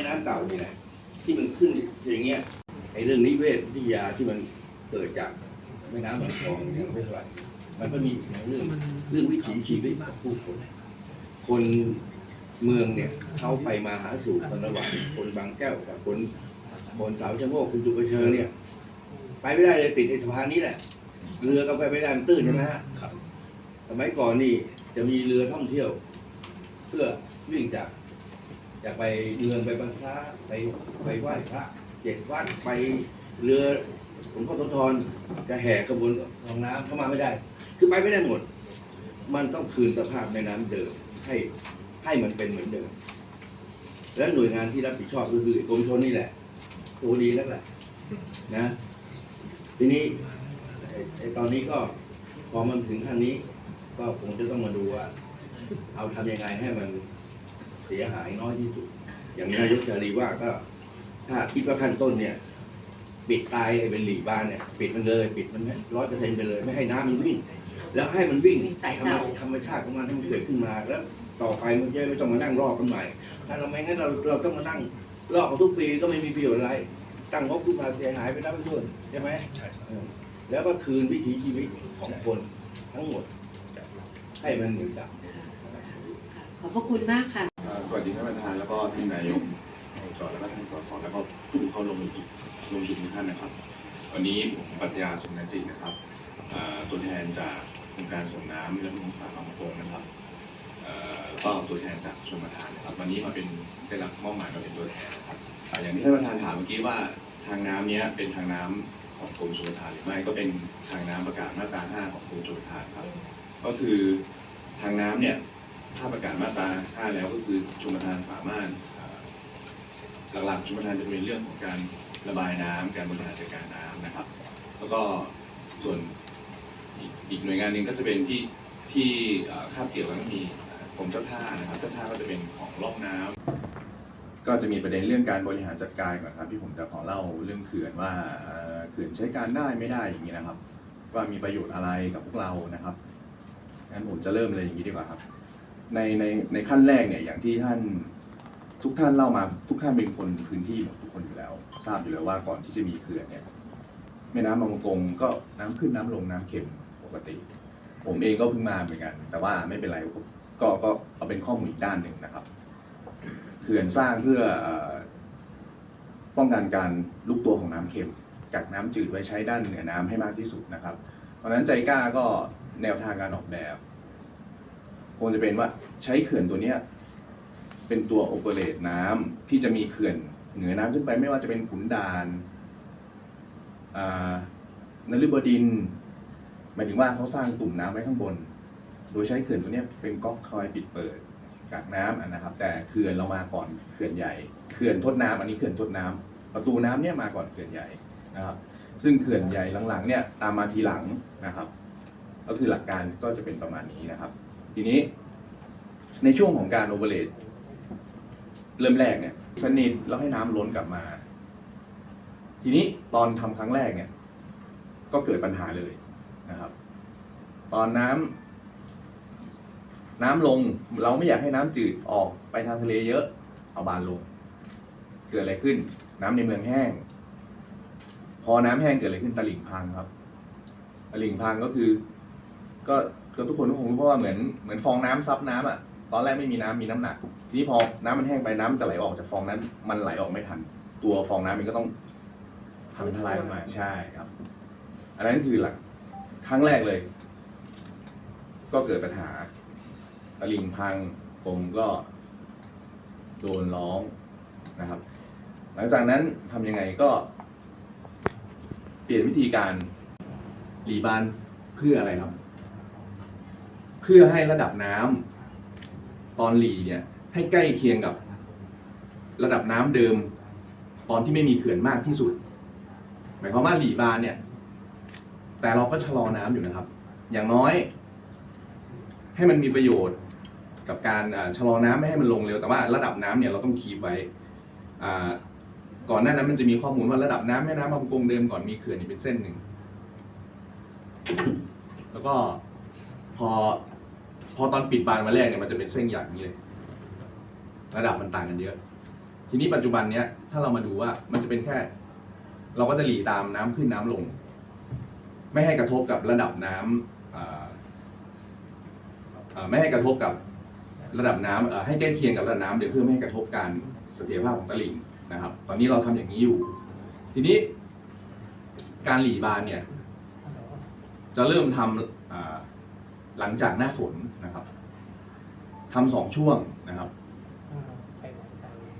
ม่น้ำเก่านี่แหละที่มันขึ้นอย่างเงี้ยไอ้เรื่องนิเวศวิทยาที่มันเกิดจากแม่น้ำลำคลองเนี่ยไม่เท่าไหร่มันก็มีอีกหลายเรื่องเรื่องวิถีชีวิตของผู้คน คนเมืองเนี่ยเขาไปมาหาสู่กันระหว่างคนบางแก้วกับคนคนสาวชะโงกคุณจุกระเชอเนี่ย ไปไม่ได้เลยติดไอ้สะพานนี้แหละ เรือก็ไปไม่ได้มันตื้นใช่ไหมฮะสมัยก่อนนี่จะมีเรือท่องเที่ยว เพื่อวิ่งจาก จากไปเมืองไปบรรพระไปไปไหว้พระเจ็ดวัดไปเรือหลวงพ่อโสธรจะแห่ขบวนรองน้ำเข้ามาไม่ได้ คือไปไม่ได้หมด มันต้องคืนสภาพแม่น้ำเดิมให้ให้มันเป็นเหมือนเดิม และหน่วยงานที่รับผิดชอบก็คือกรมชนนี่แหละตัวดีแล้วแหละนะ ทีนี้ไอ้ตอนนี้ก็พอมันถึงขั้นนี้ ก็คงจะต้องมาดูว่า เอาทำยังไงให้มัน สียหายน้อยที่สุด อย่างนายกจารีว่าก็ ถ้าคิดว่าขั้นต้นเนี่ย ปิดตายไอ้เป็นหลีบานเนี่ย ปิดมันเลย ปิดมันร้อยเปอร์เซ็นต์ไปเลย ไม่ให้น้ำมันวิ่ง แล้วให้มันวิ่งสายธรรมเก่าธรรมชาติของมันให้มันเกิดขึ้นมาแล้ว ต่อไปมันจะไม่ต้องมานั่งรอบกันใหม่ ถ้าเราไม่งั้นเราเราต้องมานั่งรอบกันทุกปีก็ไม่มีประโยชน์อะไร ตั้งงบขึ้นมาเสียหายไปนับไม่ถ้วนใช่ไหมเออแล้วก็คืนวิถีชีวิตของคนทั้งหมดให้มันเหมือนกันขอบพระคุณมากค่ะเอ่อ สวัสดีท่านประธานแล้วก็ท่านนายกอบจแล้วก็ท่านสสแล้วก็ผู้เข้าลงอีกลงทุนทุกท่านนะครับ วันนี้ผมปรัชญาสุนทรจิตนะครับตัวแทนจากโครงการส่งน้ำและมุงสาบางประกงนะครับเอ่อแล้วก็ตัวแทนจากชนประทานนะครับ วันนี้มาเป็นได้รับมอบหมายมาเป็นตัวแทนนะครับอย่างที่ท่านประธานถามเมื่อกี้ว่าทางน้ำเนี้ยเป็นทางน้ำของกรมชลประทานหรือไม่ก็เป็นทางน้ำประกาศมาตรา 5 ของกรมชลประทานครับ ก็คือทางน้ำเนี่ย ถ้าประกาศมาตรา5แล้วก็คือชมประทานสามารถหลักๆชมประทานจะเป็นเรื่องของการระบายน้ำการบริหารจัดการน้ำนะครับ แล้วก็ส่วนอีกหน่วยงานหนึ่งก็จะเป็นที่ที่คาบเกี่ยวกันก็มีเอ่อกรมเจ้าท่านะครับเจ้าท่าก็จะเป็นของร่องน้ำก็จะมีประเด็นเรื่องการบริหารจัดการก่อนครับที่ผมจะขอเล่าเรื่องเขื่อนว่าเขื่อนใช้การได้ไม่ได้อย่างนี้นะครับ ว่ามีประโยชน์อะไรกับพวกเรานะครับงั้นผมจะเริ่มเลยอย่างนี้ดีกว่าครับ ในในในขั้นแรกเนี่ยอย่างที่ท่านทุกท่านเล่ามาทุกท่านเป็นคนพื้นที่หมดทุกคนอยู่แล้ว ทราบอยู่แล้วว่าก่อนที่จะมีเขื่อนเนี่ยแม่น้ำบางกงก็น้ำขึ้นน้ำลงน้ำเค็มปกติ ผมเองก็เพิ่งมาเหมือนกัน แต่ว่าไม่เป็นไรก็ก็ก็เอาเป็นข้อมูลอีกด้านหนึ่งนะครับเขื่อนสร้างเพื่อป้องกันการลุกตัวของน้ำเค็มกักน้ำจืดไว้ใช้ด้านเหนือน้ำให้มากที่สุดนะครับ เพราะฉะนั้นใจกล้าก็แนวทางการออกแบบ คงจะเป็นว่าใช้เขื่อนตัวเนี้ยเป็นตัวโอเปเรตน้ำที่จะมีเขื่อนเหนือน้ำขึ้นไปไม่ว่าจะเป็นขุนด่านอ่านฤบดินหมายถึงว่าเขาสร้างตุ่มน้ำไว้ข้างบน โดยใช้เขื่อนตัวเนี้ยเป็นก๊อกคอยปิดเปิดกักน้ำนะครับ แต่เขื่อนเรามาก่อนเขื่อนใหญ่เขื่อนทดน้ำอันนี้เขื่อนทดน้ำประตูน้ำเนี่ยมาก่อนเขื่อนใหญ่นะครับ ซึ่งเขื่อนใหญ่หลังๆเนี่ยตามมาทีหลังนะครับ ก็คือหลักการก็จะเป็นประมาณนี้นะครับ ทีนี้ ในช่วงของการโอเวอร์เลดเริ่มแรกเนี่ยสนิทแล้วให้น้ำล้นกลับมา ทีนี้ตอนทำครั้งแรกเนี่ย ก็เกิดปัญหาเลยนะครับ ตอนน้ำน้ำลงเราไม่อยากให้น้ำจืดออกไปทางทะเลเยอะเอาบานลง เกิดอะไรขึ้น น้ำในเมืองแห้ง พอน้ำแห้งเกิดอะไรขึ้นตลิ่งพังครับ ตลิ่งพังก็คือ ก็ ก็ทุกคนก็คงรู้เพราะว่าเหมือนเหมือนฟองน้ำซับน้ำอะตอนแรกไม่มีน้ำมีน้ำหนัก ทีนี้พอน้ำมันแห้งไปน้ำจะไหลออกจากฟองนั้น มันไหลออกไม่ทัน ตัวฟองน้ำมันก็ต้องทำทลายออกมาใช่ครับ อันนั้นคือหลักครั้งแรกเลย ก็เกิดปัญหาตลิ่งพังผมก็ โดนร้องนะครับ หลังจากนั้นทำยังไงก็ เปลี่ยนวิธีการรีบานเพื่ออะไรครับ พื่อให้ระดับน้ำตอนหลีเนี่ยให้ใกล้เคียงกับ ระดับน้ำเดิม ตอนที่ไม่มีเขื่อนมากที่สุด หมายความว่าหลีบานเนี่ย แต่เราก็ชะลอน้ำอยู่นะครับ อย่างน้อย ให้มันมีประโยชน์กับการอ่าชะลอน้ำไม่ให้มันลงเร็วแต่ว่าระดับน้ำเนี่ยเราต้องคีบไว้อ่าก่อนหน้านั้นมันจะมีข้อมูลว่าระดับน้ำแม่น้ำบางกงเดิมก่อนมีเขื่อนนี่เป็นเส้นหนึ่ง แล้วก็พอพ อตอนปิดบานมาแรกเนี่ยมันจะเป็นเส้นอย่างนี้เลย ระดับมันต่างกันเยอะ ทีนี้ปัจจุบันเนี้ยถ้าเรามาดูว่ามันจะเป็นแค่ เราก็จะหลีตามน้ำขึ้นน้ำลง ไม่ให้กระทบกับระดับน้ำอ่าไม่ให้กระทบกับระดับน้ำให้ใกล้เคียงกับระดับน้ำเดี๋ยวเพื่อไม่ให้กระทบการเสถียรภาพของตลิ่งนะครับ ตอนนี้เราทำอย่างนี้อยู่ ทีนี้การหลีบานเนี่ย จะเริ่มทำอ่า หลังจากหน้าฝนนะครับทำสองช่วงนะครับ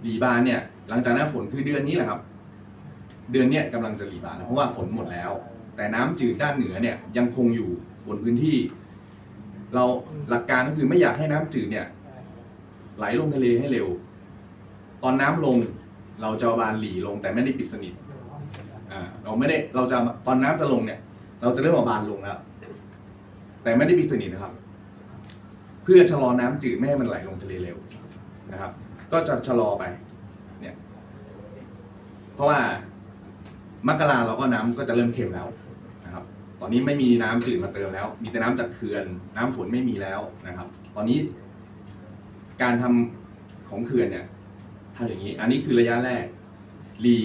หลีบานเนี่ยหลังจากหน้าฝนคือเดือนนี้แหละครับ เดือนเนี้ยกำลังจะหลีบานแล้วเพราะว่าฝนหมดแล้ว แต่น้ำจืดด้านเหนือเนี่ยยังคงอยู่บนพื้นที่ เราหลักการก็คือไม่อยากให้น้ำจืดเนี่ยไหลลงทะเลให้เร็ว ตอนน้ำลงเราจะเอาบานหลีลงแต่ไม่ได้ปิดสนิทอ่าเราไม่ได้เราจะตอนน้ำจะลงเนี่ย เราจะเริ่มเอาบานลงแล้ว แต่ไม่ได้ปิดสนิทนะครับ เพื่อชะลอน้ำจืดไม่ให้มันไหลลงทะเลเร็วนะครับ ก็จะชะลอไป เนี่ย เพราะว่ามกราเราก็น้ำก็จะเริ่มเค็มแล้วนะครับ ตอนนี้ไม่มีน้ำจืดมาเติมแล้ว มีแต่น้ำจากเขื่อน น้ำฝนไม่มีแล้วนะครับ ตอนนี้ การทำของเขื่อนเนี่ยทำอย่างนี้ อันนี้คือระยะแรกรี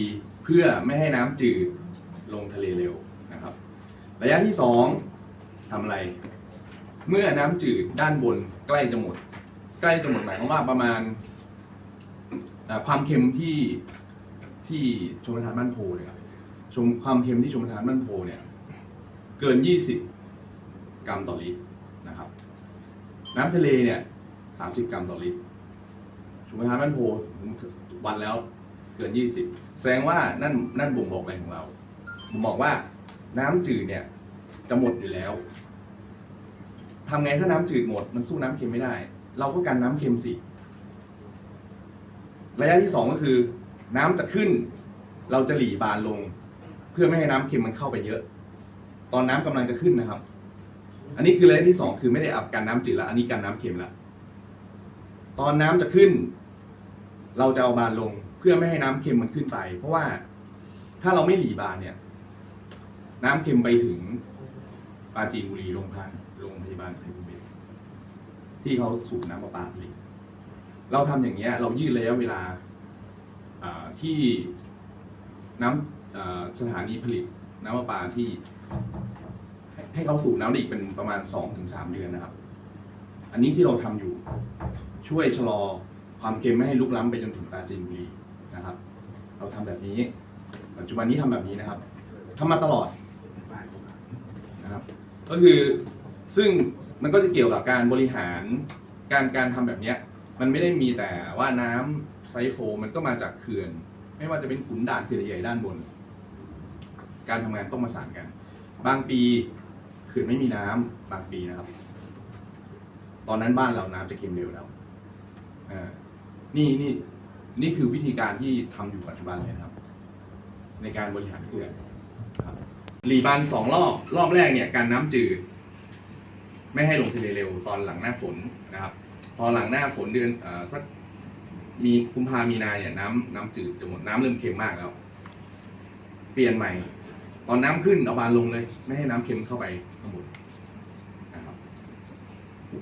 เพื่อไม่ให้น้ำจืดลงทะเลเร็วนะครับ ระยะที่สอง ทำอะไร เมื่อน้ำจืดด้านบนใกล้จะหมด ใกล้จะหมดหมายความว่าประมาณอ่าความเค็มที่ที่ชมประทานบ้านโพเนี่ยครับชมความเค็มที่ชมประทานบ้านโพเนี่ย เกิน 20 กรัมต่อลิตรนะครับ น้ำทะเลเนี่ย 30 กรัมต่อลิตรชมประทานบ้านโพวันแล้วเกิน 20 แสดงว่านั่นนั่นบ่งบอกอะไรของเราบ่งบอกว่าน้ำจืดเนี่ยจะหมดอยู่แล้ว ทำไงถ้าน้ำจืดหมด มันสู้น้ำเค็มไม่ได้ เราก็กันน้ำเค็มสิ ระยะที่สองก็คือ น้ำจะขึ้น เราจะหลีบานลง เพื่อไม่ให้น้ำเค็มมันเข้าไปเยอะ ตอนน้ำกำลังจะขึ้นนะครับ อันนี้คือระยะที่สองคือไม่ได้อับกันน้ำจืดแล้วอันนี้กันน้ำเค็มล้วตอนน้ำจะขึ้น เราจะเอาบานลง เพื่อไม่ให้น้ำเค็มมันขึ้นไป เพราะว่าถ้าเราไม่หลีบานเนี่ย น้ำเค็มไปถึงปราจีนบุรีโรงพยาบาลโรงพยาบาลไทยภูมิเบศรที่เขาสูบน้ำประปาผลิตเราทำอย่างเงี้ย เรายืดระยะเวลาที่น้ำสถานีผลิตน้ำประปาที่ ให้เขาสูบน้ำได้อีกเป็นประมาณสองถึงสามเดือนนะครับ อันนี้ที่เราทำอยู่ช่วยชะลอความเค็มไม่ให้ลุกล้ำไปจนถึงปราจีนบุรีนะครับ เราทำแบบนี้ปัจจุบันนี้ทำแบบนี้นะครับทำมาตลอดนะครับ ก็คือ ซึ่งมันก็จะเกี่ยวกับการบริหารการการทำแบบเนี้ยมันไม่ได้มีแต่ว่าน้ำไซโฟมันก็มาจากเขื่อน ไม่ว่าจะเป็นขุนด่านเขื่อนใหญ่ด้านบน การทำงานต้องมาสานกัน บางปีเขื่อนไม่มีน้ำบางปีนะครับ ตอนนั้นบ้านเราน้ำจะเค็มเร็วแล้วอ่านี่นี่นี่คือวิธีการที่ทำอยู่ปัจจุบันเลยนะครับ ในการบริหารเขื่อนครับรีบานสองรอบรอบแรกเนี่ยการน้ำจืด ไม่ให้ลงทะเลเร็วตอนหลังหน้าฝนนะครับ พอหลังหน้าฝนเดือนสักมีกุมภามีนาเนี่ยน้ำน้ำจืดจะหมดน้ำเริ่มเค็มมากแล้ว เปลี่ยนใหม่ ตอนน้ำขึ้นเอาบานลงเลย ไม่ให้น้ำเค็มเข้าไปข้างบนนะครับ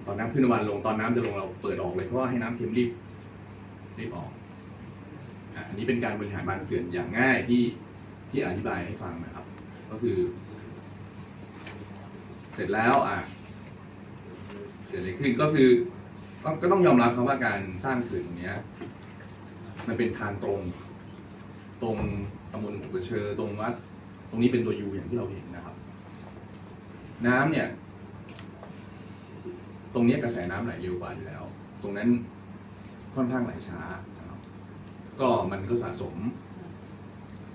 ตอนน้ำขึ้นเอาบานลงตอนน้ำจะลงเราเปิดออกเลยเพราะว่าให้น้ำเค็มรีบรีบออกอันนี้เป็นการบริหารบานเขื่อนอย่างง่ายที่ที่อธิบายให้ฟังนะครับ ก็คือ เสร็จแล้วอะ กิดอะไรขึ้นก็คือต้องก็ต้องยอมรับครับว่าการสร้างเขื่อนตรงเนี้ย มันเป็นทางตรง ตรงตำบลหัวเชอตรงวัด ตรงนี้เป็นตัวยูอย่างที่เราเห็นนะครับ น้ำเนี่ย ตรงนี้กระแสน้ำไหลเร็วกว่าอยู่แล้ว ตรงนั้นค่อนข้างไหลช้าก็มันก็สะสม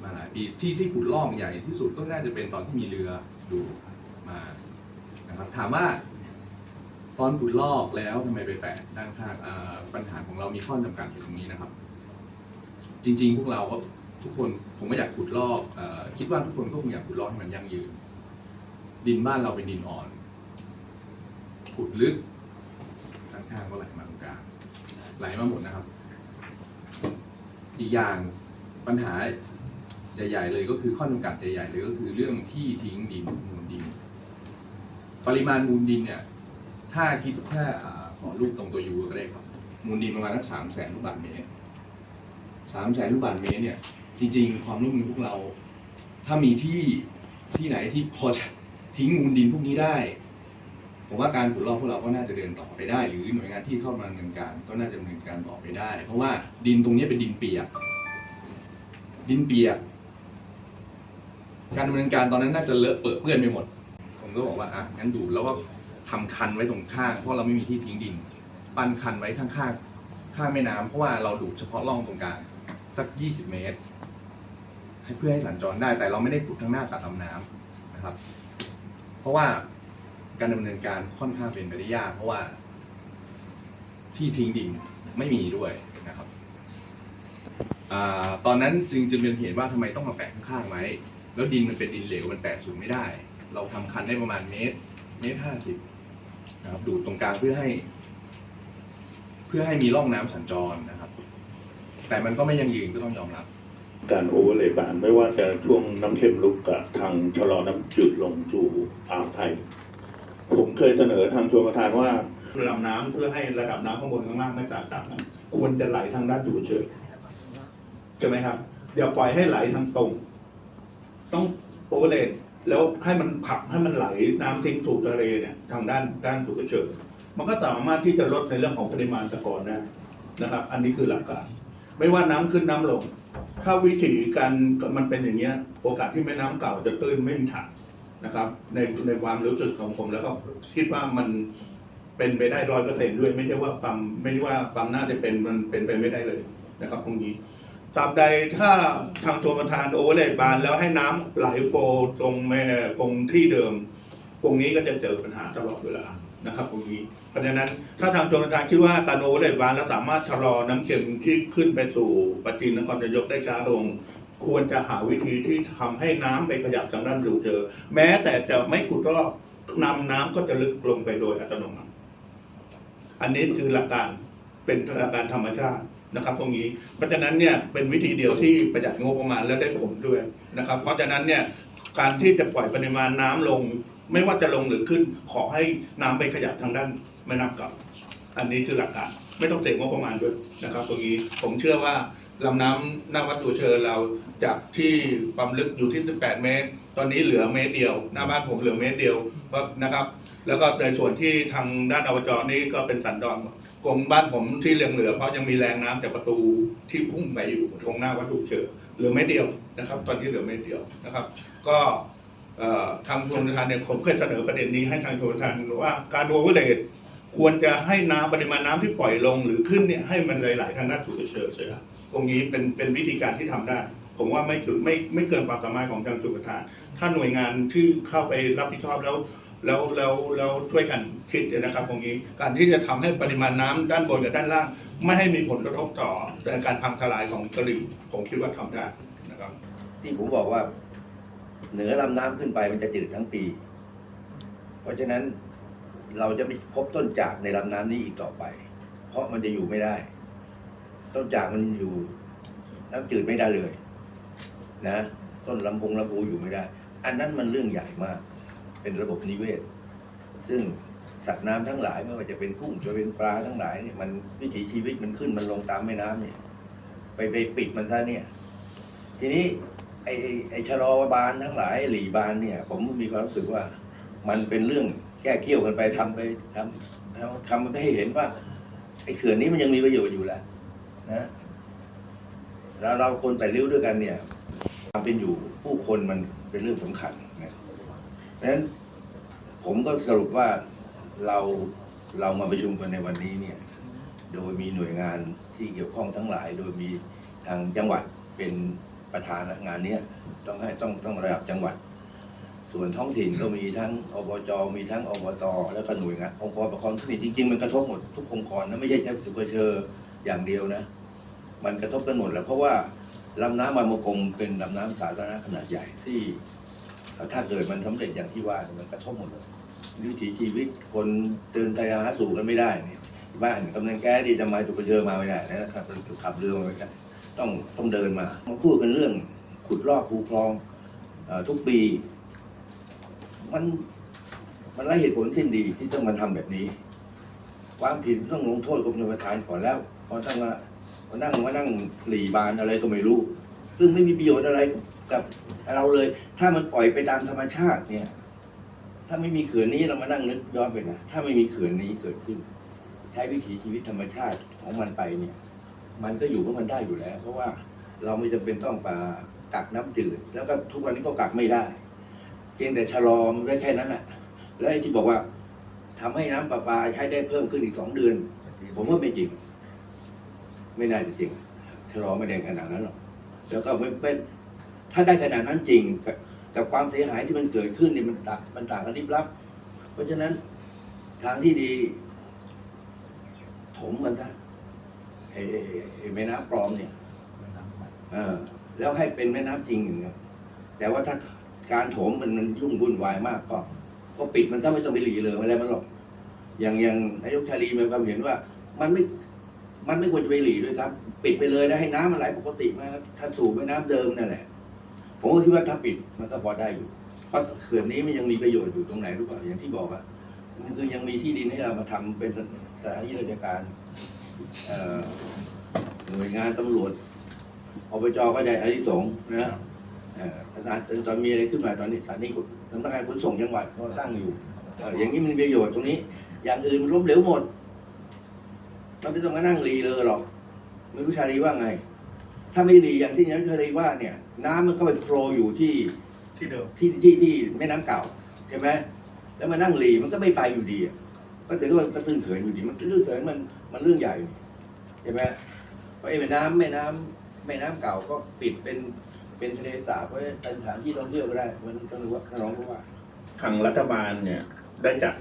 มาหลายปีที่ที่ขุดล่องใหญ่ที่สุดก็น่าจะเป็นตอนที่มีเรือดูมานะครับถามว่า ตอนขุดลอกแล้วทำไมไปแปะด้านข้างอ่าปัญหาของเรามีข้อจำกัดอยู่ตรงนี้นะครับ จริง ๆ พวกเราก็ทุกคนผมก็อยากขุดลอกเออคิดว่าทุกคนก็คงอยากขุดลอกให้มันยั่งยืน ดินบ้านเราเป็นดินอ่อน ขุดลึกด้านข้างก็ไหลมาตรงกลางไหลมาหมดนะครับ อีกอย่างปัญหาใหญ่ๆเลยก็คือข้อจำกัดใหญ่ๆเลยก็คือเรื่องที่ทิ้งดินมูลดิน ปริมาณมูลดินเนี่ย ถ้าคิดแค่อ่าขอรูปตรงตัวยูก็ได้ครับ มูลดินประมาณสักสามแสนลูกบาศก์เมตรสามแสนลูกบาศก์เมตรเนี่ย จริง ๆ ความร่วมมือพวกเรา ถ้ามีที่ที่ไหนที่พอจะทิ้งมูลดินพวกนี้ได้ ผมว่าการขุดลอกพวกเราก็น่าจะเดินต่อไปได้ หรือหน่วยงานที่เข้ามาดำเนินการก็น่าจะดำเนินการต่อไปได้ เพราะว่าดินตรงนี้เป็นดินเปียก ดินเปียก การดำเนินการตอนนั้นน่าจะเลอะเปื้อนไปหมด ผมก็บอกว่าอะงั้นดูแล้วก็ ทำคันไว้ตรงข้างเพราะเราไม่มีที่ทิ้งดิน ปั้นคันไว้ข้างๆข้างแม่น้ำเพราะว่าเราดูดเฉพาะร่องตรงกลางสัก 20 เมตร ให้เพื่อให้สัญจรได้ แต่เราไม่ได้ขุดข้างหน้าตัดลำน้ำนะครับ เพราะว่าการดำเนินการค่อนข้างเป็นไปได้ยาก เพราะว่าที่ทิ้งดินไม่มีด้วยนะครับอตอนนั้นจึงจึงเป็นเหตุว่าทำไมต้องมาแปะข้างๆไว้ แล้วดินมันเป็นดินเหลวมันแปะสูงไม่ได้ เราทำคันได้ประมาณเมตรเมตรห้าสิบ นะครับดูดตรงกลางเพื่อให้ เพื่อให้มีร่องน้ำสัญจรนะครับ แต่มันก็ไม่ยังยืนก็ต้องยอมรับ การโอเวอร์เลยบานไม่ว่าจะช่วงน้ำเค็มลุกกับทางชะลอน้ำจืดลงสู่อ่าวไทย ผมเคยเสนอทางชลประทานว่าลำน้ำเพื่อให้ระดับน้ำข้างบนข้างล่างไม่แตกต่างกันควรจะไหลทางด้านจุดเชิญใช่ไหมครับอย่าปล่อยให้ไหลทางตรง ต้องโอเวอร์เลย แล้วให้มันผักให้มันไหลน้ำทิ้งสู่ทะเลเนี่ยทางด้านด้านจุดเชิญมันก็สามารถที่จะลดในเรื่องของปริมาณตะกอนได้นะครับ อันนี้คือหลักการ ไม่ว่าน้ำขึ้นน้ำลง ถ้าวิถีการมันเป็นอย่างเงี้ย โอกาสที่แม่น้ำเก่าจะตื้นไม่มีทางนะครับ ในในความรู้สึกของผมแล้วก็คิดว่ามันเป็นไปได้ร้อยเปอร์เซ็นด้วย ไม่ใช่ว่าความไม่ได้ว่าความน่าจะเป็นมันเป็นไปไม่ได้เลยนะครับตรงนี้ ตราบใดถ้าทางตัวประธานโอเวอร์เลยบาน แล้วให้น้ำไหลโฟตรงแม่ตรงที่เดิม ตรงนี้ก็จะเจอปัญหาตลอดเวลานะครับตรงนี้ เพราะฉะนั้นถ้าทางชนประทานคิดว่าการโอเวอร์เลยบานแล้วสามารถชะลอน้ำเค็มที่ขึ้นไปสู่ปัจจินนครนายกได้ช้าลง ควรจะหาวิธีที่ทำให้น้ำไปขยับทางด้านรูเจอ แม้แต่จะไม่ขุดรอบนำน้ำก็จะลึกลงไปโดยอัตโนมัติ อันนี้คือหลักการเป็นหลักการธรรมชาติ นะครับตรงนี้ เพราะฉะนั้นเนี่ยเป็นวิธีเดียวที่ประหยัดงบประมาณและได้ผลด้วยนะครับ เพราะฉะนั้นเนี่ยการที่จะปล่อยปริมาณน้ำลง ไม่ว่าจะลงหรือขึ้น ขอให้น้ำไปขยับทางด้านแม่น้ำเก่าอันนี้คือหลักการไม่ต้องเสียงบประมาณด้วยนะครับ ตรงนี้ผมเชื่อว่าลำน้ำหน้าวัดตัวเชิญเราจากที่ความลึกอยู่ที่ 18 เมตร ตอนนี้เหลือเมตรเดียว หน้าบ้านผมเหลือเมตรเดียวก็นะครับ แล้วก็ในส่วนที่ทางด้านอบจรนี่ก็เป็นสันดอน กรมบ้านผมที่เหลืองเหลือเพราะยังมีแรงน้ำจากประตูที่พุ่งไปอยู่ตรงหน้าวัดถูกเชิญเหลือเมตรเดียวนะครับ ตอนนี้เหลือเมตรเดียวนะครับ ก็ทางชลประทานเนี่ยผมเคยเสนอประเด็นนี้ให้ทางชลประทานว่าการโอเวอร์เลดควรจะให้น้ำปริมาณน้ำที่ปล่อยลงหรือขึ้นเนี่ยให้มันไหลๆทางด้านสู่เชิญเสียตรงนี้เป็นเป็นวิธีการที่ทำได้ผมว่าไม่จุดไม่ไม่เกินความสามารถของทางชลประทาน ถ้าหน่วยงานที่เข้าไปรับผิดชอบแล้ว แล้วแล้วแล้วช่วยกันคิดนะครับตรงนี้การที่จะทำให้ปริมาณน้ำด้านบนกับด้านล่าง ไม่ให้มีผลกระทบต่อการพังทลายของตลิ่งผมคิดว่าทำได้นะครับ ที่ผมบอกว่า เหนือลำน้ำขึ้นไปมันจะจืดทั้งปี เพราะฉะนั้นเราจะไม่พบต้นจากในลำน้ำนี้อีกต่อไป เพราะมันจะอยู่ไม่ได้ ต้นจากมันอยู่น้ำจืดไม่ได้เลย นะ ต้นลำพงลำพูอยู่ไม่ได้ อันนั้นมันเรื่องใหญ่มาก เป็นระบบนิเวศ ซึ่งสัตว์น้ำทั้งหลายไม่ว่าจะเป็นกุ้งจะเป็นปลาทั้งหลายเนี่ยมันวิถีชีวิตมันขึ้นมันลงตามแม่น้ำเนี่ย ไปไปปิดมันซะเนี่ย ทีนี้ ไอ้ไอ้ชะลอบานทั้งหลายหลีบานเนี่ย ผมมีความรู้สึกว่า มันเป็นเรื่องแก้เกี้ยวกันไปทำไปทำทำทำมันให้เห็นว่าไอ้เขื่อนนี้มันยังมีประโยชน์อยู่แหละนะแล้วเราคนแต่ริ้วด้วยกันเนี่ยความเป็นอยู่ผู้คนมันเป็นเรื่องสำคัญ เพราะฉะนั้นผมก็สรุปว่าเราเรามาประชุมกันในวันนี้เนี่ย โดยมีหน่วยงานที่เกี่ยวข้องทั้งหลาย โดยมีทางจังหวัดเป็นประธานงานเนี้ยต้องให้ต้องต้องระดับจังหวัด ส่วนท้องถิ่นก็มีทั้งอบจมีทั้งอบตแล้วก็หน่วยงานองค์กรปกครองท้องถิ่นจริงๆมันกระทบหมดทุกองค์กรนะไม่ใช่แค่สุขเชออย่างเดียวนะ มันกระทบกันหมดแหละเพราะว่าลำน้ำบางมกงเป็นลำน้ำสาธารณะขนาดใหญ่ที่ ถ้าเกิดมันสำเร็จอย่างที่ว่ามันกระทบหมดเลยวิถีชีวิตคนเดินทางหาสู่กันไม่ได้เนี่ยบ้านกำนันแก้ดีจะมาจุกเชอมาไม่ได้นะครับขับเรือมาไม่ได้ต้องต้องเดินมามาพูดกันเรื่องขุดลอกคูคลองอทุกปี มันมันไร้เหตุผลสิ้นดีที่ต้องมาทำแบบนี้ ความผิดต้องลงโทษกรมชลประทานก่อนแล้วพอตั้งมามานั่งมานั่งหลีบานอะไรก็ไม่รู้ ซึ่งไม่มีประโยชน์อะไร กับเราเลย ถ้ามันปล่อยไปตามธรรมชาติเนี่ย ถ้าไม่มีเขื่อนนี้เรามานั่งนึกย้อนไปนะถ้าไม่มีเขื่อนนี้เกิดขึ้น ใช้วิถีชีวิตธรรมชาติของมันไปเนี่ย มันก็อยู่ของมันได้อยู่แล้ว เพราะว่าเราไม่จำเป็นต้องปากักน้ำจืดแล้วก็ทุกวันนี้ก็กักไม่ได้ เพียงแต่ชะลอมได้แค่นั้นแหละแล้วไอ้ที่บอกว่าทำให้น้ำประปาใช้ได้เพิ่มขึ้นอีกสองเดือน ผมว่าไม่จริง ไม่น่าจะจริงชะลอไม่ได้ขนาดนั้นหรอกแล้วก็ไม่เป็น ถ้าได้ขนาดนั้นจริงกับกับความเสียหายที่มันเกิดขึ้นนี่มันต่างมันต่างกันริบลับ เพราะฉะนั้นทางที่ดีถมมันซะไอ้ไอ้ไอ้แม่น้ำปลอมเนี่ยเออแล้วให้เป็นแม่น้ำจริงอย่างเงี้ยแต่ว่าถ้าการถมมันมันยุ่งวุ่นวายมากก็ ก็ปิดมันซะไม่ต้องไปหลีเลยอะไรมันหรอก อย่างอย่างนายกชาลีมีความเห็นว่า มันไม่มันไม่ควรจะไปหลีด้วยครับ ปิดไปเลยแล้วให้น้ำมันไหลปกติมาถ้าสูบแม่น้ำเดิมนั่นแหละ ผมก็คิดว่าถ้าปิดมันก็พอได้อยู่ เพราะเขื่อนนี้มันยังมีประโยชน์อยู่ตรงไหนรู้เปล่าอย่างที่บอกอะมันคือยังมีที่ดินให้เรามาทำเป็นสถานที่ราชการหน่วยงานตำรวจอบจก็ได้อานิสงส์นะอ่อขนาดตอนมีอะไรขึ้นมาตอนนี้สถานีสำนักงานขนส่งจังหวัดก็ตั้งอยู่อย่างนี้มันมีประโยชน์ตรงนี้ อย่างอื่นมันล้มเหลวหมดมันไม่ต้องมานั่งรีเลยหรอกไม่รู้ชาลีว่าไง ถ้าไม่รีอย่างที่นักชาลีว่าเนี่ย น้ำมันก็ไปโฟลว์อยู่ที่ที่เดิมที่ที่ที่แม่น้ำเก่าใช่ไหมแล้วมานั่งรีมันก็ไม่ไปอยู่ดีอะก็ถือว่าก็ตื้นเขินอยู่ดี มันตื้นเขินมันมันเรื่องใหญ่ใช่ไหมเพราะไอ้แม่น้ำแม่น้ำแม่น้ำเก่าก็ปิดเป็นเป็นทะเลสาบไว้เป็นสถานที่ท่องเที่ยวก็ได้มันต้องรู้ว่าท่านรองผู้ว่า ทางรัฐบาลเนี่ยได้จัด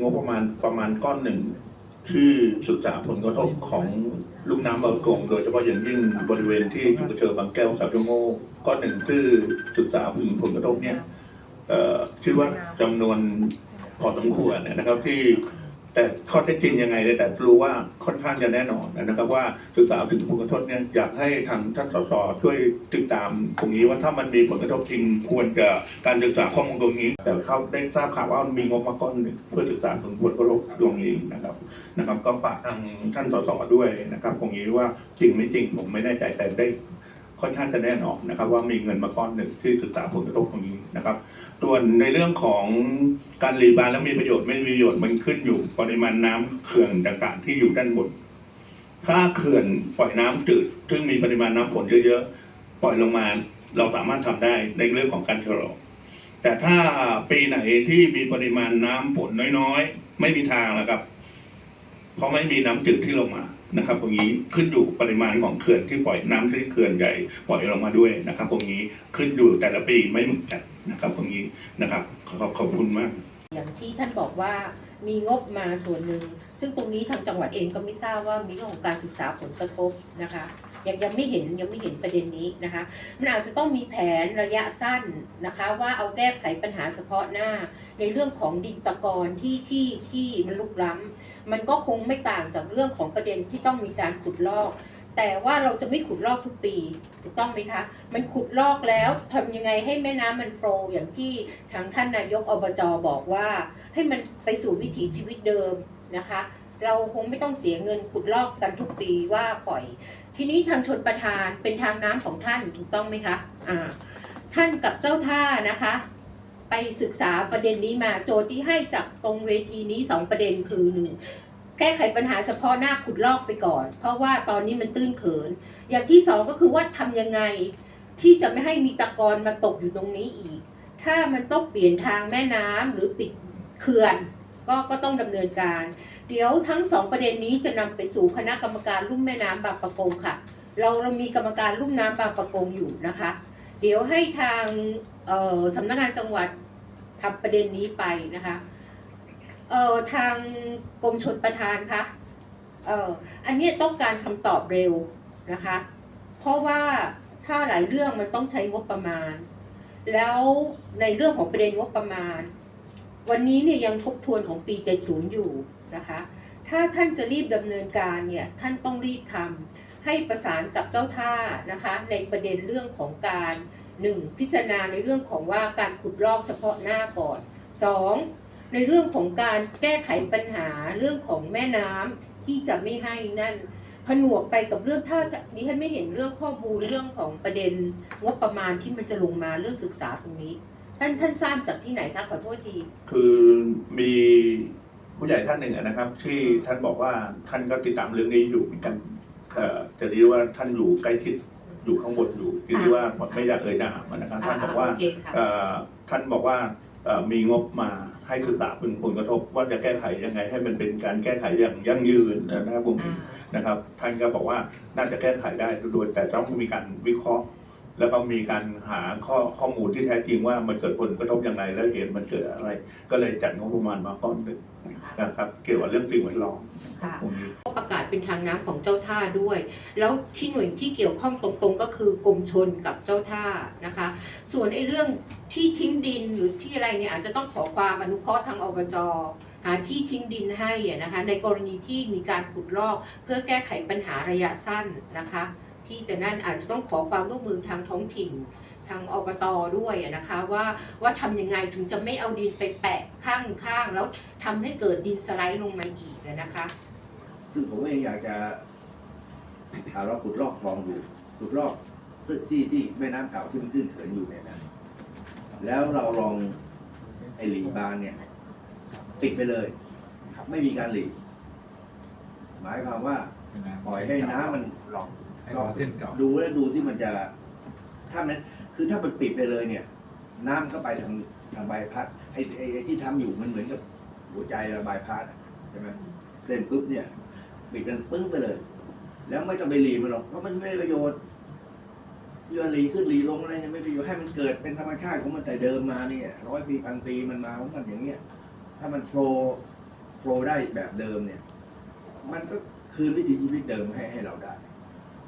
งบประมาณประมาณก้อนหนึ่ง ที่ศึกษาผลกระทบของ ลุกน้ำบางกงโดยเฉพาะอย่างยิ่งบริเวณที่จุดเชิงบางแก้วสาวชั่วโมงก้อนหนึ่งที่ศึกษาถึงผลกระทบเนี่ยคิดว่าจำนวนพอสมควรนะครับที่ แต่ข้อเท็จจริงยังไงเลยแต่รู้ว่าค่อนข้างจะแน่นอนนะครับว่าศึกษาถึงผลกระทบเนี่ยอยากให้ทางท่านสสช่วยติดตามตรงนี้ว่าถ้ามันมีผลกระทบจริงควรจะการศึกษาข้อมูลตรงนี้ แต่เขาได้ทราบข่าวว่ามีงบมาก้อนหนึ่งเพื่อศึกษาถึงผลกระทบตรงนี้นะครับนะครับ ก็ฝากทางท่านสสด้วยนะครับตรงนี้ว่าจริงไม่จริงผมไม่แน่ใจแต่ได้ค่อนข้างจะแน่นอนนะครับว่ามีเงินมาก้อนหนึ่งที่ศึกษาผลกระทบตรงนี้นะครับ ส่วนในเรื่องของการรีบานแล้วมีประโยชน์ไม่มีประโยชน์มันขึ้นอยู่ปริมาณน้ำเขื่อนต่างๆที่อยู่ด้านบน ถ้าเขื่อนปล่อยน้ำจืด ซึ่งมีปริมาณน้ำฝนเยอะๆ ปล่อยลงมาเราสามารถทำได้ในเรื่องของการชะลอแต่ถ้าปีไหนที่มีปริมาณน้ำฝนน้อยๆ ไม่มีทางแล้วครับ เพราะไม่มีน้ำจืดที่ลงมา นะครับตรงนี้ขึ้นอยู่ปริมาณของเขื่อนที่ปล่อยน้ำที่เขื่อนใหญ่ปล่อยลงมาด้วยนะครับตรงนี้ขึ้นอยู่แต่ละปีไม่เหมือนกันนะครับตรงนี้นะครับขอบขอบคุณมาก อย่างที่ท่านบอกว่ามีงบมาส่วนหนึ่ง ซึ่งตรงนี้ทางจังหวัดเองก็ไม่ทราบว่ามีเรื่องของการศึกษาผลกระทบนะคะยังยังไม่เห็นยังไม่เห็นประเด็นนี้นะคะมันอาจจะต้องมีแผนระยะสั้นนะคะ ว่าเอาแก้ไขปัญหาเฉพาะหน้า ในเรื่องของดินตะกอนที่ที่ที่มันลุกล้ำ มันก็คงไม่ต่างจากเรื่องของประเด็นที่ต้องมีการขุดลอก แต่ว่าเราจะไม่ขุดลอกทุกปีถูกต้องไหมคะ มันขุดลอกแล้วทำยังไงให้แม่น้ำมันโฟลอย่างที่ทางท่านนายกอบจบอกว่า ให้มันไปสู่วิถีชีวิตเดิมนะคะ เราคงไม่ต้องเสียเงินขุดลอกกันทุกปีว่าปล่อย ทีนี้ทางชนประทานเป็นทางน้ำของท่านถูกต้องไหมคะอ่าท่านกับเจ้าท่านะคะ ไปศึกษาประเด็นนี้มาโจทย์ที่ให้จากตรงเวทีนี้สองประเด็นคือหนึ่งแก้ไขปัญหาเฉพาะหน้าขุดลอกไปก่อน เพราะว่าตอนนี้มันตื้นเขิน อย่างที่สองก็คือว่าทำยังไงที่จะไม่ให้มีตะกอนมาตกอยู่ตรงนี้อีก ถ้ามันต้องเปลี่ยนทางแม่น้ำหรือปิดเขื่อนก็ก็ต้องดำเนินการ เดี๋ยวทั้งสองประเด็นนี้จะนำไปสู่คณะกรรมการลุ่มแม่น้ำบางปะกงค่ะ เราเรามีกรรมการลุ่มน้ำบางปะกงอยู่นะคะ เดี๋ยวให้ทางเอ่อสำนักงานจังหวัดทำประเด็นนี้ไปนะคะเอ่อทางกรมชนประทานคะเอ่ออันนี้ต้องการคำตอบเร็วนะคะ เพราะว่าถ้าหลายเรื่องมันต้องใช้งบประมาณ แล้วในเรื่องของประเด็นงบประมาณ วันนี้เนี่ยยังทบทวนของปี 70 อยู่นะคะ ถ้าท่านจะรีบดำเนินการเนี่ยท่านต้องรีบทำ ให้ประสานกับเจ้าท่านะคะในประเด็นเรื่องของการหนึ่งพิจารณาในเรื่องของว่าการขุดลอกเฉพาะหน้าก่อนสองในเรื่องของการแก้ไขปัญหาเรื่องของแม่น้ำที่จะไม่ให้นั่นผนวกไปกับเรื่องถ้าดิฉันไม่เห็นเรื่องข้อมูลเรื่องของประเด็นงบประมาณที่มันจะลงมาเรื่องศึกษาตรงนี้ ท่านท่านทราบจากที่ไหนคะขอโทษที คือมีผู้ใหญ่ท่านหนึ่งนะครับ ที่ท่านบอกว่าท่านก็ติดตามเรื่องนี้อยู่เหมือนกัน แต่ที่ว่าท่านอยู่ใกล้ชิดอยู่ข้างบนอยู่ที่ที่ว่าไม่อยากเอ่ยนามอะนะครับท่านบอกว่าโอเคค่ะเอ่อท่านบอกว่าเอ่อมีงบมาให้ศึกษาเป็นผลกระทบว่าจะแก้ไขยังไง ให้มันเป็นการแก้ไขอย่างยั่งยืนนะครับผมอ่านะครับ ท่านก็บอกว่าน่าจะแก้ไขได้โดยแต่ต้องมีการวิเคราะห์ แล้วก็มีการหาข้อข้อมูลที่แท้จริงว่ามันเกิดผลกระทบอย่างไรแล้วเหตุมันเกิดอะไร ก็เลยจัดงบประมาณมาก้อนหนึ่งนะครับ เกี่ยวกับเรื่องสิ่งแวดล้อมค่ะตรงนี้ก็ประกาศเป็นทางน้ำของเจ้าท่าด้วย แล้วที่หน่วยที่เกี่ยวข้องตรงๆก็คือกรมชนกับเจ้าท่านะคะ ส่วนไอ้เรื่องที่ทิ้งดินหรือที่อะไรเนี่ยอาจจะต้องขอความอนุเคราะห์ทางอบจหาที่ทิ้งดินให้อะนะคะ ในกรณีที่มีการขุดลอกเพื่อแก้ไขปัญหาระยะสั้นนะคะ ที่จะนั่นอาจจะต้องขอความร่วมมือทางท้องถิ่นทางอบตด้วยนะคะว่าว่าทำยังไงถึงจะไม่เอาดินไปแปะข้างๆแล้วทำให้เกิดดินสไลด์ลงมาอีกนะคะซึ่งผมเองอยากจะหาเราขุดลอกคลองดูขุดลอกที่ที่แม่น้ำเก่าที่มันขึ้นเขินอยู่เนี่ยนะแล้วเราลองไอหลีบานเนี่ยปิดไปเลยไม่มีการหลีหมายความว่าปล่อยให้น้ำมันลอง ให้รอเส้นเก่าดูแล้วดูที่มันจะถ้านั้นคือถ้ามันปิดไปเลยเนี่ย น้ำก็ไปทางทางใบพัดไอ้ไอ้ไอ้ที่ทำอยู่มันเหมือนกับหัวใจระบายพัดอะใช่ไหมเล่นปุ๊บเนี่ยปิดมันปึ้งไปเลย แล้วไม่ต้องไปรีมันหรอกเพราะมันไม่ได้ประโยชน์ที่ว่ารีขึ้นรีลงอะไรเนี่ยไม่ประโยชน์ให้มันเกิดเป็นธรรมชาติของมันแต่เดิมมาเนี่ยร้อยปีพันปีมันมาของมันอย่างเงี้ยถ้ามันโฟล์โฟล์ได้แบบเดิมเนี่ย มันก็คืนวิถีชีวิตเดิมให้ให้เราได้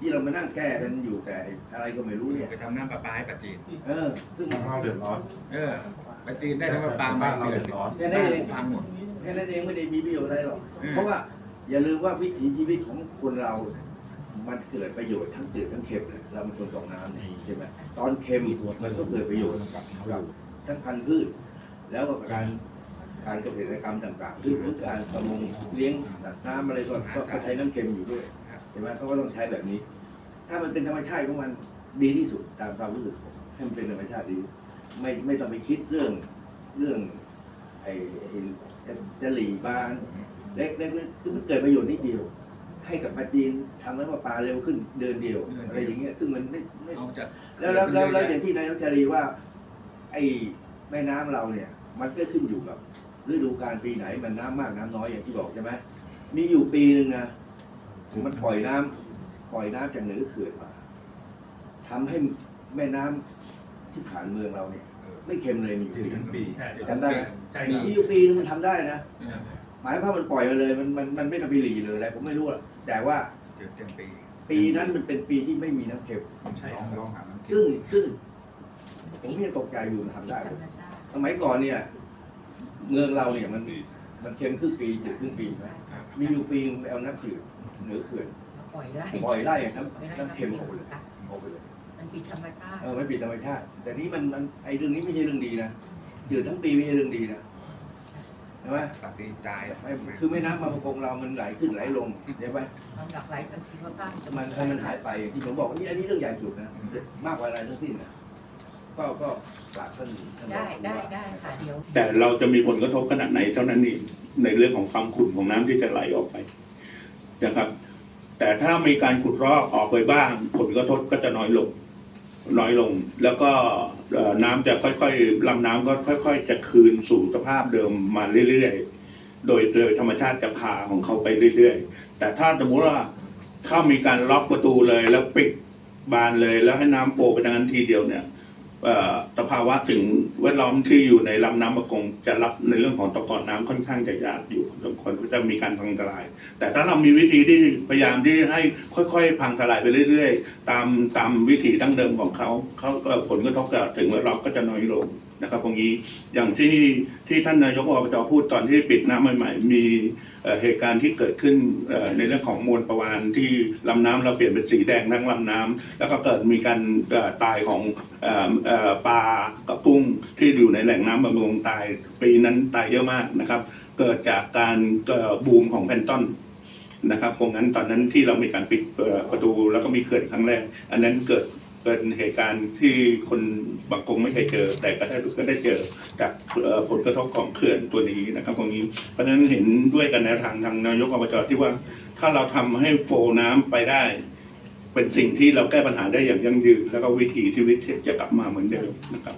ที่เรามานั่งแก้กันอยู่แต่อะไรก็ไม่รู้เนี่ย ไปทำน้ำประปาให้ปัจจีน เออ ซึ่งทางเราเดือดร้อน เออปัจจีนได้ทั้งประปาบ้านเราเดืเดืออดดร้อนแค่นั้นเองพังหมดแค่นั้นเองไม่ได้มีประโยชน์อะไรหรอกอืมเพราะว่าอย่าลืมว่าวิถีชีวิตของคนเรา มันเกิดประโยชน์ทั้งจืดทั้งเค็มเลยเราเป็นคนตกน้ำเนี่ยใช่ไหมตอนเค็มมันก็เกิดประโยชน์กับทั้งพันธุ์พืช แล้วก็การการเกษตรกรรมต่างๆคือคือการประมงเลี้ยงสัตว์น้ำอะไรก็ก็ก็ใช้น้ำเค็มอยู่ด้วยใช่ ไหมเขาก็ต้องใช้แบบนี้ ถ้ามันเป็นธรรมชาติของมันดีที่สุดตามความรู้สึกผมให้มันเป็นธรรมชาติดี ไม่ไม่ต้องไปคิดเรื่องเรื่องไอ้ไอ้จะจะหลีบานเล็กเล็กคือมันเกิดประโยชน์นิดเดียว ให้กับปลาจีนทำให้ปลาปลาเร็วขึ้นเดินเดียวอะไรอย่างเงี้ยซึ่งมันไม่ไม่เอาจากแล้วแล้วแล้วแล้วอย่างที่นายกจารีว่า ไอ้แม่น้ำเราเนี่ย มันก็ขึ้นอยู่กับฤดูกาลปีไหนมันน้ำมากน้ำน้อยอย่างที่บอกใช่ไหมมีอยู่ปีหนึ่งนะ มันปล่อยน้ำปล่อยน้ำจากเหนือเขื่อนมาทำให้แม่น้ำที่ผ่านเมืองเราเนี่ย ไม่เค็มเลยมีอยู่จืดปีหทั้นึ่งงปีจำได้ไหมใช่มีครับอยู่ปีนึงมันทำได้นะหมายความว่ามันปล่อยมาเลย มันมันมันไม่ต้องไปหลีเลยอะไรผมไม่รู้อะแต่ว่าจืดเต็มปี ปีนั้นมันเป็นปีที่ไม่มีน้ำเค็มใช่ลคองรับลองหาน้ำซึ่งซึ่งผมยังตกใจอยู่มันทำได้เลยสมัยก่อนเนี่ย เมืองเราเนี่ยมันมันเค็มครึ่งปีจืดครึ่งปีไหมมีอยู่ปีนึงไปเอาน้ำจืดเห นือเขื่อนปล่อยได้ปล่อยไล่น้ปล่อยได้ำน้ำเค็มออกไปเลยค่ะออกไปเลยมันผิดธรรมชาติเออไม่ปิดธรรมชาติ แต่นี้มันมันไอเรื่องนี้ไม่ใช่เรื่องดีนะจืดทั้งปีไม่ใช่เรื่องดีนะใช่ไหมปฏิตายไม่คือไม่น้ำมาประกงเรามันไหลขึ้นไหลลงใช่ไหมความหลากหลายทางชีวภาพมันพอมันหายไปอย่างที่ผมบอกว่านี่อันนี้เรื่องใหญ่สุดนะมากกว่าอะไรทั้งสิ้นนะก็ก็ฝากท่านท่านได้ได้ได้ค่ะเดี๋ยวแต่เราจะมีผลกระทบขนาดไหนเท่านั้นเองในเรื่องของความขุ่นของน้ำที่จะไหลออกไปนะครับ แต่ถ้ามีการขุดรอกออกไปบ้าง ผลกระทบก็จะน้อยลง น้อยลง แล้วก็น้ำจะค่อยๆลำน้ำก็ค่อย ๆ จะคืนสู่สภาพเดิมมาเรื่อยๆ โดยโดยธรรมชาติจะพาของเขาไปเรื่อยๆ แต่ถ้าสมมติว่าถ้ามีการล็อกประตูเลยแล้วปิดบานเลยแล้วให้น้ำโฟไปทางนั้นทีเดียวเนี่ย สภาวะถึงแวดล้อมที่อยู่ในลำน้ำมะกงจะรับในเรื่องของตะกอนน้ำค่อนข้างจะยากอยู่สมควรก็จะมีการพังทลาย แต่ถ้าเรามีวิธีที่พยายามที่ให้ค่อยๆ พังทลายไปเรื่อย ๆ ตามตามวิถีดั้งเดิมของเขาเขาก็ผลกระทบกับถึงแวดล้อมก็จะน้อยลงนะครับตรงนี้อย่างที่ที่ท่านนายกอบจพูดตอนที่ปิดน้ำใหม่ ๆ มีเหตุการณ์ที่เกิดขึ้นในเรื่องของมวลประวานที่ลำน้ำเราเปลี่ยนเป็นสีแดงทั้งลำน้ำแล้วก็เกิดมีการตายของ ปลากับกุ้งที่อยู่ในแหล่งน้ำบำรุงตายปีนั้นตายเยอะมากนะครับ เกิดจากการบูมของแพนตอนนะครับตรงนั้นตอนนั้นที่เรามีการปิดประตูแล้วก็มีเขื่อนครั้งแรก อันนั้นเกิดเป็นเหตุการณ์ที่คนบางกงไม่เคยเจอ แต่ก็ได้ก็ได้เจอจากผลกระทบของเขื่อนตัวนี้นะครับตรงนี้ เพราะฉะนั้นเห็นด้วยกันแนวทางทางนายกอบจที่ว่า ถ้าเราทำให้โฟน้ำไปได้ เป็นสิ่งที่เราแก้ปัญหาได้อย่างยั่งยืน แล้วก็วิถีชีวิตจะกลับมาเหมือนเดิมนะครับ